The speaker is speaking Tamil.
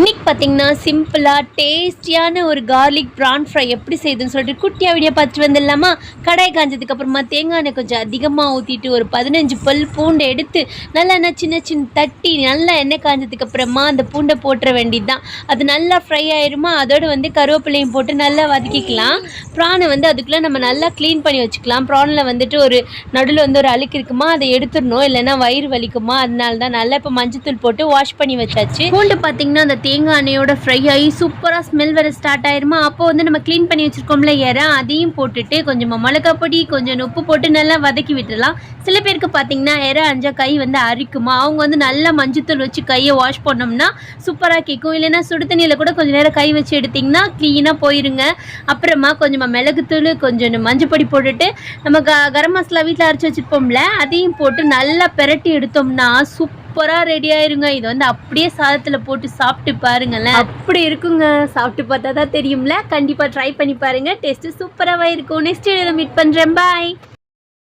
இன்றைக்கி பார்த்திங்கன்னா சிம்பிளாக டேஸ்டியான ஒரு கார்லிக் ப்ரான் ஃப்ரை எப்படி செய்யுதுன்னு சொல்லிட்டு குட்டியாக வீடியோ பார்த்துட்டு வந்துடலாமா? கடாய் காஞ்சதுக்கு அப்புறமா தேங்காய் எண்ணெய் கொஞ்சம் அதிகமாக ஊற்றிட்டு ஒரு பதினஞ்சு பல் பூண்டை எடுத்து நல்லா என்ன சின்ன சின்ன தட்டி நல்லா எண்ணெய் காஞ்சதுக்கு அப்புறமா அந்த பூண்டை போட்டுற வேண்டியது தான் அது நல்லா ஃப்ரை ஆயிருமா? அதோடு வந்து கருவேப்பிலையும் போட்டு நல்லா வதக்கிக்கலாம். ப்ரானை வந்து அதுக்குள்ளே நம்ம நல்லா க்ளீன் பண்ணி வச்சுக்கலாம். ப்ரானில் வந்துட்டு ஒரு நடுவில் வந்து ஒரு அழுக்கு இருக்குமா? அதை எடுத்துடணும். இல்லைன்னா வயிறு வலிக்குமா? அதனால தான் நல்லா இப்போ மஞ்சத்தூள் போட்டு வாஷ் பண்ணி வச்சாச்சு. பூண்டு பார்த்திங்கன்னா அந்த தேங்காய் எண்ணெயோட ஃப்ரை ஆகி சூப்பராக ஸ்மெல் வர ஸ்டார்ட் ஆயிருமா? அப்போ வந்து நம்ம க்ளீன் பண்ணி வச்சிருக்கோம்ல இறை அதையும் போட்டுட்டு கொஞ்சமாக மிளகா பொடி கொஞ்சம் உப்பு போட்டு நல்லா வதக்கி விட்டுடலாம். சில பேருக்கு பார்த்தீங்கன்னா இறை அஞ்சா கை வந்து அரிக்குமா? அவங்க வந்து நல்லா மஞ்சத்தூள் வச்சு கையை வாஷ் பண்ணோம்னா சூப்பராக கேட்கும். இல்லைன்னா சுடுதண்ணியில் கூட கொஞ்சம் நேரம் கை வச்சு எடுத்திங்கன்னா க்ளீனாக போயிருங்க. அப்புறமா கொஞ்சமாக மிளகுத்தூள் கொஞ்சம் மஞ்சப்பொடி போட்டுட்டு நம்ம க கரம் மசாலா வீட்டில் அரைச்சி வச்சுருப்போம்ல அதையும் போட்டு நல்லா பெரட்டி எடுத்தோம்னா சூப்பராக ரெடி ஆயிருங்க. இது வந்து அப்படியே சாதத்தில் போட்டு சாப்பிட்டு பாருங்களேன். அப்படி இருக்குங்க. சாப்பிட்டு பார்த்தா தான் தெரியும்ல. கண்டிப்பாக ட்ரை பண்ணி பாருங்க. டேஸ்ட்டு சூப்பராகவே இருக்கும். நெக்ஸ்ட் வீடியோவில் மீட் பண்ணுறேன் பாய்